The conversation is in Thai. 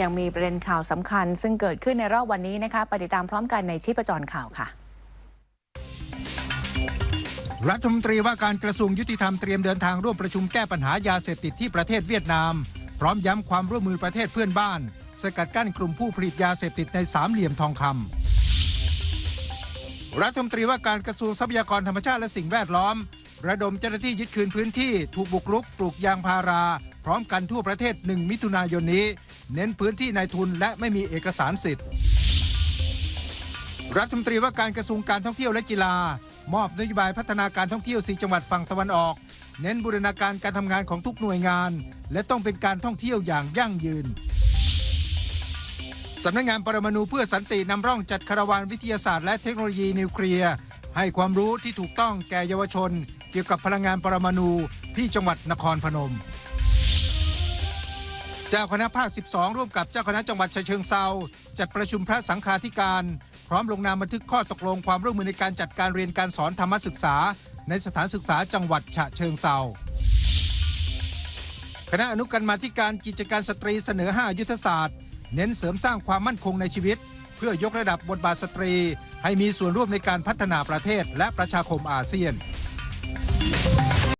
ยังมีประเด็นข่าวสำคัญ ซึ่งเกิดขึ้นในรอบวันนี้นะคะ ไปติดตามพร้อมกันในชีพจรข่าวค่ะ รัฐมนตรีว่าการกระทรวงยุติธรรมเตรียมเดินทางร่วมประชุมแก้ปัญหายาเสพติดที่ประเทศเวียดนาม พร้อมย้ำความร่วมมือประเทศเพื่อนบ้าน สกัดกั้นกลุ่มผู้ผลิตยาเสพติดในสามเหลี่ยมทองคำรัฐมนตรีว่าการกระทรวงทรัพยากรธรรมชาติและสิ่งแวดล้อม ระดมเจ้าหน้าที่ยึดคืนพื้นที่ถูกบุกรุกปลูกยางพารา พร้อมกันทั่วประเทศ 1 มิถุนายนนี้ เน้นพื้นที่นายทุนและไม่มีเอกสารสิทธิ์ รัฐมนตรีว่าการกระทรวงการท่องเที่ยวและกีฬา มอบนโยบายพัฒนาการท่องเที่ยว4จังหวัดฝั่งตะวันออก เน้นบูรณาการการทำงานของทุกหน่วยงาน และต้องเป็นการท่องเที่ยวอย่างยั่งยืนสำนักงานปรมาณูเพื่อสันตินำร่องจัดคาราวานวิทยาศาสตร์และเทคโนโลยีนิวเคลียร์ ให้ความรู้ที่ถูกต้องแก่เยาวชน เกี่ยวกับพลังงานปรมาณูที่จังหวัดนครพนม เจ้าคณะภาค 12 ร่วมกับเจ้าคณะจังหวัดฉะเชิงเซาจัดประชุมพระสังฆาธิการ พร้อมลงนามบันทึกข้อตกลงความร่วมมือในการจัดการเรียนการสอนธรรมศึกษา ในสถานศึกษาจังหวัดฉะเชิงเซาคณะอนุกรรมาธิการกิจการสตรีเสนอ 5 ยุทธศาสตร์ เน้นเสริมสร้างความมั่นคงในชีวิต เพื่อยกระดับบทบาทสตรี ให้มีส่วนร่วมในการพัฒนาประเทศและประชาคมอาเซียน